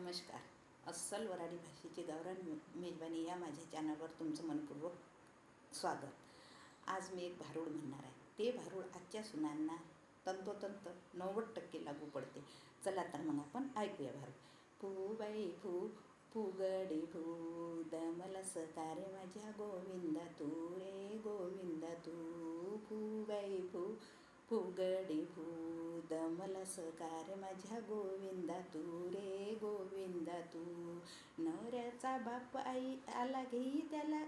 नमस्कार. अस्सल वराडी भाषेची गौरव मेजवानी या माझ्या चॅनलवर तुमचं मनपूर्वक स्वागत. आज मी एक भारूड म्हणणार आहे. ते भारूड आजच्या सुनांना तंतोतंत नव्वद टक्के लागू पडते. चला तर मग आपण ऐकूया भारूड. फू बाई फू फुगडी फू दमला सतारे माझ्या गोविंदा तू रे गोविंदा तू फू बाई फू फुगडी फू दमला सकार माझ्या गोविंदा तू रे गोविंदा तू. नवऱ्याचा बाप आई आला घेई त्याला.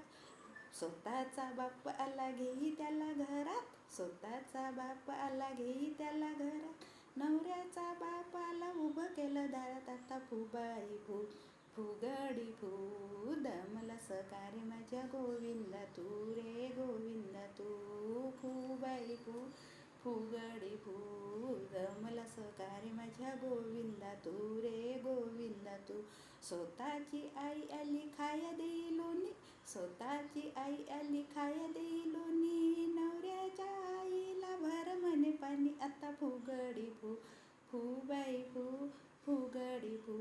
स्वतःचा बाप आला घेई त्याला घरात. स्वतःचा बाप आला घेई त्याला घरात. नवऱ्याचा बाप आला उभं केलं दारात. आता फुबाई फू फुगडी फू दमला सकारे माझ्या गोविंदा तू रे गोविंदा तू. फुबाई फू फुगडी फू मला सकारे माझ्या गोविंदा तू रे गोविंदा तू. स्वतःची आई आली खाया देई लोणी स्वतःची आई आली खाया देई लोणी नवऱ्याच्या आईला भर म्हणे पाणी आता फुगडी फू फुबाई फू फुगडी फू.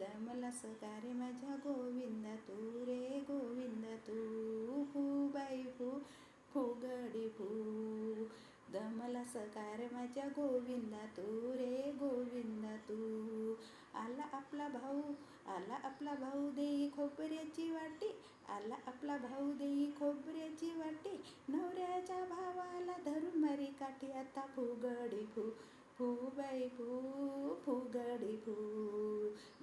दमला सकारे माझ्या गोविंदा तू रे गोविंदा तू. फुबाई फू फुगडी फू. दमला सकार माझ्या गोविंदा तू रे गोविंदा तू. आला आपला भाऊ आला आपला भाऊ देई खोबऱ्याची वाटी. आला आपला भाऊ देई खोबऱ्याची वाटी. नवऱ्याच्या भावाला धरून मारी काठी. आता फुगडी फू फू बाई फू फुगडी फू.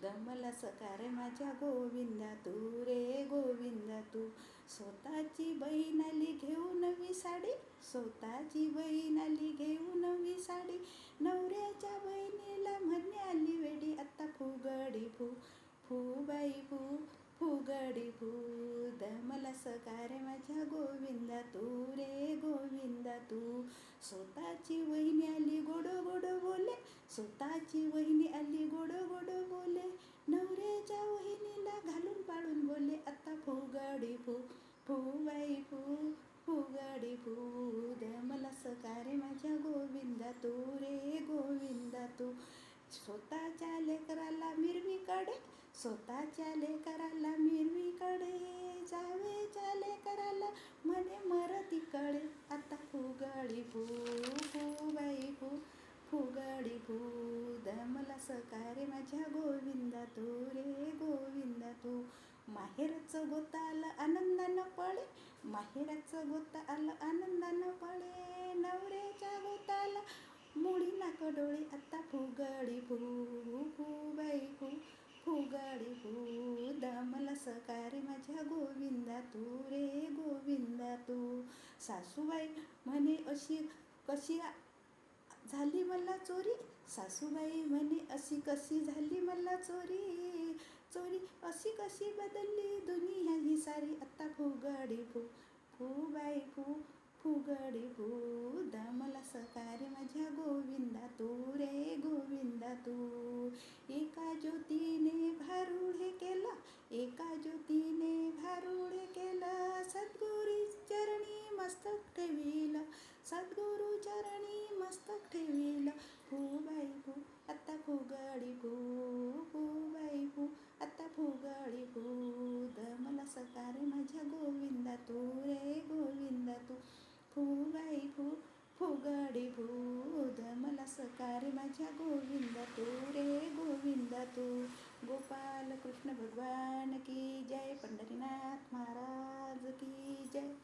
दमला सकार माझ्या गोविंदा तू रे तू स्वतःची बहीण आली घेऊ नवी साडी स्वतःची बहीण आली घेऊ नवी साडी. नवऱ्याच्या बहिणीला म्हणे आली वेडी आत्ता फुगडी फू फू बाई फू फुगडी फू. मला सकारे माझ्या गोविंदा तू रे गोविंदा तू स्वतःची वहिनी आली गोडो गोडो बोले स्वतःची वहिनी आली गोडो गोडो बोले. नवऱ्याच्या वहिनीला घालून पाडून बोले आत्ता फुगड फू फू बाई फू फुगडी मला सकारे माझ्या गोविंदा तू रे गोविंदा तू. स्वतःच्या लेकराला मिरवीकडे स्वतःच्या लेकराला मिरवीकडे. जावेच्या लेकराला म्हणे मरतीकडे आता फुगाडी फू फू बाई फू फुगडी फू. मला सकारे माझ्या गोविंदा तू रे गोविंदा तू. माहेरचं गोता आलं आनंदानं पळे माहेराचं गोता आलं आनंदानं पळे नवऱ्याच्या गोताला. मुळी नाक डोळे आता फुगडी फू फू बाई फू फुगडी फू. दमला सकारे माझ्या गोविंदा तू रे गोविंदा तू. सासूबाई म्हणे अशी कशी झाली मला चोरी? सासूबाई म्हणे अशी कशी झाली मला चोरी? चोरी अशी कशी बदलली दुनिया ही सारी? आत्ता फुगडी फू फू बाई फू फुगडी फू. दमला सकारे माझ्या गोविंदा तू रे गोविंदा तू. एका ज्योतीने भारूड हे केलं एका ज्योतीने भारूड केला केलं. सद्गुरी चरणी मस्तक ठेवील सद्गुरु चरणी मस्तक ठेविला. हो बाई भू आत्ता फुगडी भू हो बाई भू आत्ता फुगडी भू मला सकारे माझ्या गोविंदा तू रे गोविंदा तू. फू बाई फुगाडी फुगडी भू मला सकारे माझ्या गोविंदा तू रे गोविंदा तू. गोपाल कृष्ण भगवान की जय पंढरीनाथ महाराज की जय.